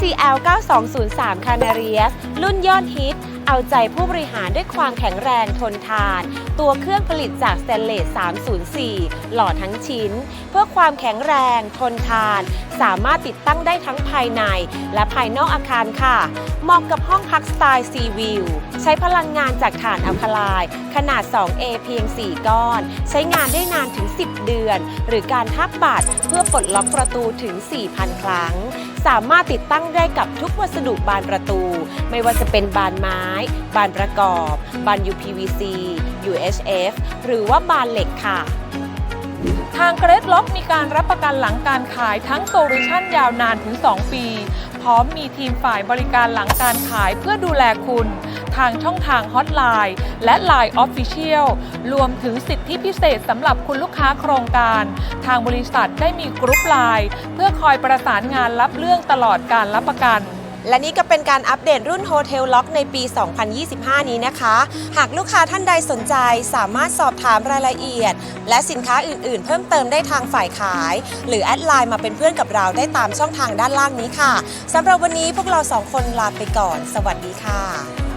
GL 9203 Canarias รุ่นยอดฮิต เอาใจผู้บริหารด้วยความแข็งแรงทนทาน ตัวเครื่องผลิตจากสเตนเลส 304 หล่อทั้งชิ้น เพื่อความแข็งแรงทนทาน สามารถติดตั้งได้ทั้งภายใน และภายนอกอาคารค่ะ เหมาะกับห้องพักสไตล์ซีวิว ใช้พลังงานจากถ่านอัลคาไลน์ขนาด 2A เพียง 4 ก้อน ใช้งานได้นานถึง 10 เดือน หรือการทับบัตรเพื่อปลดล็อกประตูถึง 4,000 ครั้ง สามารถติดตั้งได้กับทุกวัสดุบานประตู ไม่ว่าจะเป็นบานไม้ บานประกอบ บาน UPVC UHF หรือว่าบานเหล็กค่ะ ทางเกรดล็อกมีการรับประกันหลังการขายทั้งโซลูชันยาวนานถึง 2 ปี พร้อมมีทีมฝ่ายบริการหลังการขายเพื่อดูแลคุณ ทางช่องทางฮอตไลน์และ Line Official รวมถึงสิทธิพิเศษสำหรับคุณลูกค้าโครงการ ทางบริษัทได้มีกรุ๊ปไลน์เพื่อคอยประสานงานรับเรื่องตลอดการรับประกัน และนี่ก็เป็นการอัปเดตรุ่นโฮเทลล็อกในปี 2025 นี้นะคะ หากลูกค้าท่านใดสนใจสามารถสอบถามรายละเอียด และสินค้าอื่นๆ เพิ่มเติมได้ทางฝ่ายขาย หรือแอดไลน์มาเป็นเพื่อนกับเราได้ตามช่องทางด้านล่างนี้ค่ะสำหรับวันนี้พวกเราสองคนลาไปก่อน สวัสดีค่ะ